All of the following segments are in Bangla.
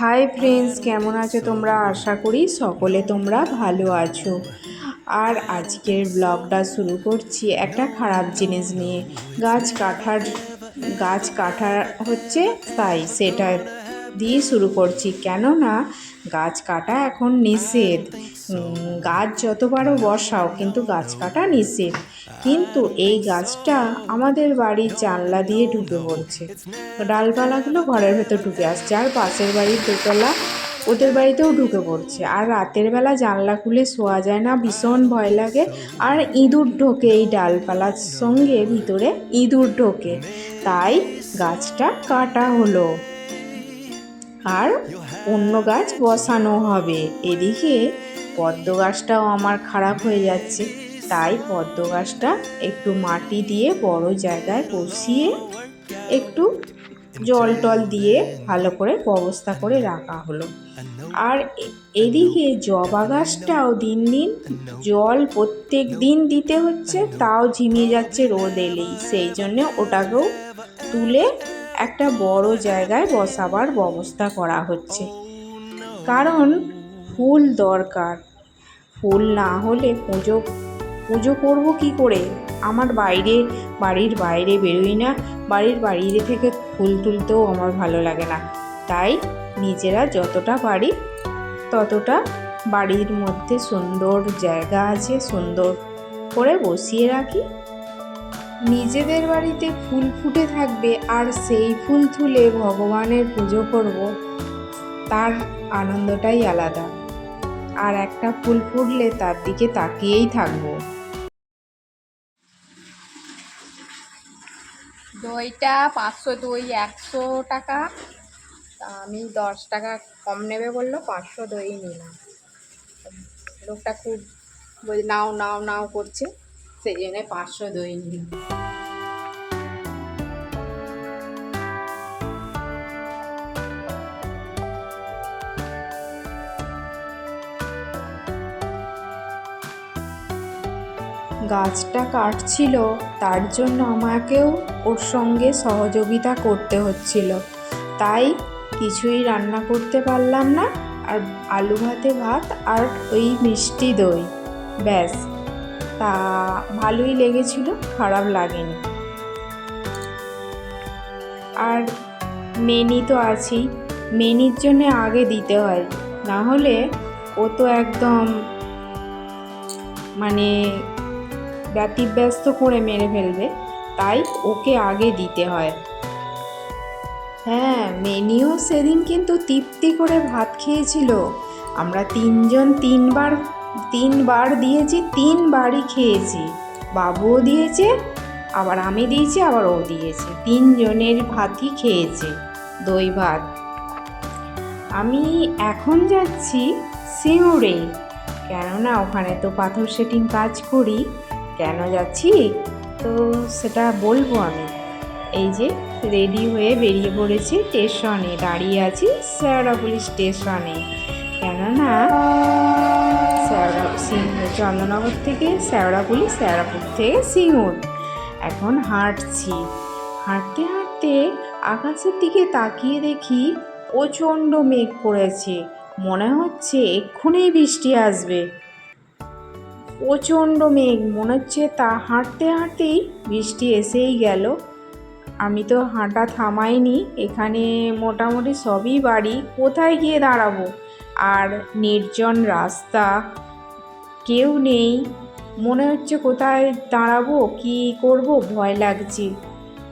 হাই ফ্রেন্ডস, কেমন আছো তোমরা? আশা করি সকলে তোমরা ভালো আছো। আর আজকের ব্লগটা শুরু করছি একটা খারাপ জিনিস নিয়ে। গাছ কাটার, গাছ কাটা হচ্ছে তাই সেটা দিয়ে শুরু করছি। কেননা গাছ কাটা এখন নিষেধ। গাছ যত পারো বসাও, কিন্তু গাছ কাটা নিষেধ। কিন্তু এই গাছটা আমাদের বাড়ির জানলা দিয়ে ঢুকে পড়ছে। ডালপালাগুলো ঘরের ভেতর ঢুকে আসছে, আর পাশের বাড়ির দোতলা ওদের বাড়িতেও ঢুকে পড়ছে। আর রাতের বেলা জানলা খুলে শোয়া যায় না, ভীষণ ভয় লাগে। আর ইঁদুর ঢোকে এই ডালপালার সঙ্গে, ভিতরে ইঁদুর ঢোকে। তাই গাছটা কাটা হলো। আর অন্য গাছ বসানো হবে। এদিকে পদ্ম গাছটাও আমার খারাপ হয়ে যাচ্ছে। তাই পদ্ম গাছটা একটু মাটি দিয়ে বড় জায়গায় বসিয়ে একটু জল টল দিয়ে ভালো করে ব্যবস্থা করে রাখা হলো। আর এদিকে জবা গাছটাও দিন দিন জল প্রত্যেক দিন দিতে হচ্ছে, তাও ঝিমিয়ে যাচ্ছে রোদ এলেই। সেই জন্যে ওটাকেও তুলে একটা বড় জায়গায় বসাবার ব্যবস্থা করা হচ্ছে। কারণ ফুল দরকার ফুল না হলে পুজো পুজো করব কি করে? আমার বাইরে, বাড়ির বাইরে বেরোই না। বাড়ির বাইরে থেকে ফুল তুলতেও আমার ভালো লাগে না। তাই নিজেরা যতটা পারি ততটা বাড়ির মধ্যে সুন্দর জায়গা আছে, সুন্দর করে বসিয়ে রাখি। নিজেদের বাড়িতে ফুল ফুটে থাকবে আর সেই ফুল তুলে ভগবানের পুজো করব, তার আনন্দটাই আলাদা। আর একটা ফুল ফুটলে তার দিকে তাকিয়েই থাকব। দইটা পাঁচশো দই, একশো টাকা। আমি দশ টাকা কম নেবে বলল, পাঁচশো দই নিলাম। লোকটা খুব নাও নাও নাও করছে, সেই জন্য পাঁচশো দই নিলাম। গাছটা কাটছিল, তার জন্য আমাকেও ওর সঙ্গে সহযোগিতা করতে হচ্ছিল। তাই কিছুই রান্না করতে পারলাম না, আর আলু ভাতে ভাত আর ওই মিষ্টি দই, ব্যাস। তা ভালোই লেগেছিল, খারাপ লাগেনি। আর মেনি তো আছেই, মেনির জন্য আগে দিতে হয়, না হলে ও তো একদম মানে ব্যতিব্যস্ত করে মেরে ফেলবে, তাই ওকে আগে দিতে হয়। হ্যাঁ মেনিও সেদিন কিন্তু তৃপ্তি করে ভাত খেয়েছিল। আমরা তিনজন তিনবার তিনবার দিয়েছি, তিনবারই খেয়েছি। বাবুও দিয়েছে, আবার আমি দিয়েছি, আবার ও দিয়েছে। তিনজনের ভাতই খেয়েছে, দই ভাত। আমি এখন যাচ্ছি সিঙ্গুরে কেননা ওখানে তো পাথর সেটিং কাজ করি কেন যাচ্ছি? তো সেটা বলব আমি। এই যে রেডি হয়ে বেরিয়ে পড়েছি স্টেশনে দাঁড়িয়ে আছি শেওড়াপুলি স্টেশনে কেননা চন্দ্রনগর থেকে শেওড়াপুলি শেওড়াপুর থেকে সিঙ্গুর। এখন হাঁটছি। হাঁটতে হাঁটতে আকাশের দিকে তাকিয়ে দেখি প্রচণ্ড মেঘ পড়েছে মনে হচ্ছে এক্ষুনি বৃষ্টি আসবে। প্রচণ্ড মেঘ। মনে হচ্ছে তা হাঁটতে হাঁটতেই বৃষ্টি এসেই গেল। আমি তো হাঁটা থামাইনি। এখানে মোটামুটি সবই বাড়ি। কোথায় গিয়ে দাঁড়াবো? আর নির্জন রাস্তা কেউ নেই। মনে হচ্ছে কোথায় দাঁড়াবো? কি করব? ভয় লাগছে।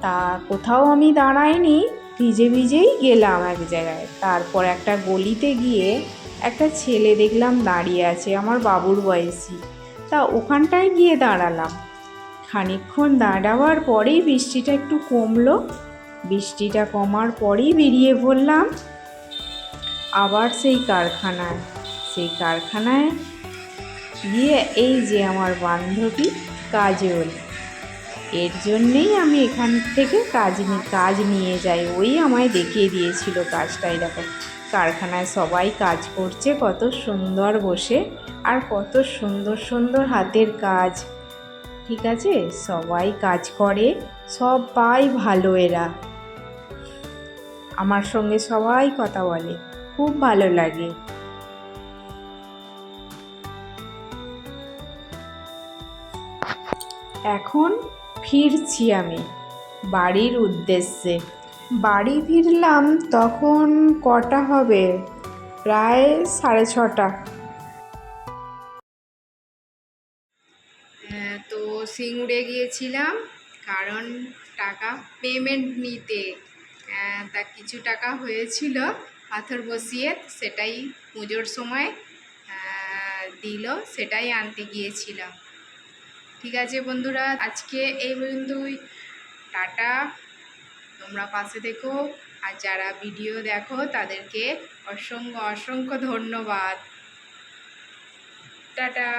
তা কোথাও আমি দাঁড়াইনি। ভিজে ভিজেই গেলাম এক জায়গায়। তারপর একটা গলিতে গিয়ে একটা ছেলে দেখলাম দাঁড়িয়ে আছে, আমার বাবুর বয়সী। তা ওখানটায় গিয়ে দাঁড়ালাম। খানিকক্ষণ দাঁড়াবার পরেই বৃষ্টিটা একটু কমলো। বৃষ্টিটা কমার পরেই বেরিয়ে পড়লাম আবার সেই কারখানায়। সেই কারখানায় গিয়ে এই যে আমার বান্ধবী কাজল, এর জন্যেই আমি এখান থেকে কাজ কাজ নিয়ে যাই। ওই আমায় দেখিয়ে দিয়েছিল কাজটা। এরকম কারখানায় সবাই কাজ করছে, কত সুন্দর বসে। আর কত সুন্দর সুন্দর হাতের কাজ। ঠিক আছে? সবাই কাজ করে, সবাই ভালো এরা। আমার সঙ্গে সবাই কথা বলে, খুব ভালো লাগে। এখন ফিরছি আমি বাড়ির উদ্দেশ্যে। বাড়ি ফিরলাম তখন কটা হবে? প্রায় সাড়ে ছটা। তো সিঙ্গুরে গিয়েছিলাম, কারণ টাকা পেমেন্ট নিতে তা কিছু টাকা হয়েছিল, পাথর বসিয়ে সেটাই পুজোর সময় দিল, সেটাই আনতে গিয়েছিলাম। ঠিক আছে বন্ধুরা, আজকে এই পর্যন্তই। টাটা। তোমরা পাশে দেখো আর যারা ভিডিও দেখো, তাদেরকে অসংখ্য অসংখ্য ধন্যবাদ। টাটা।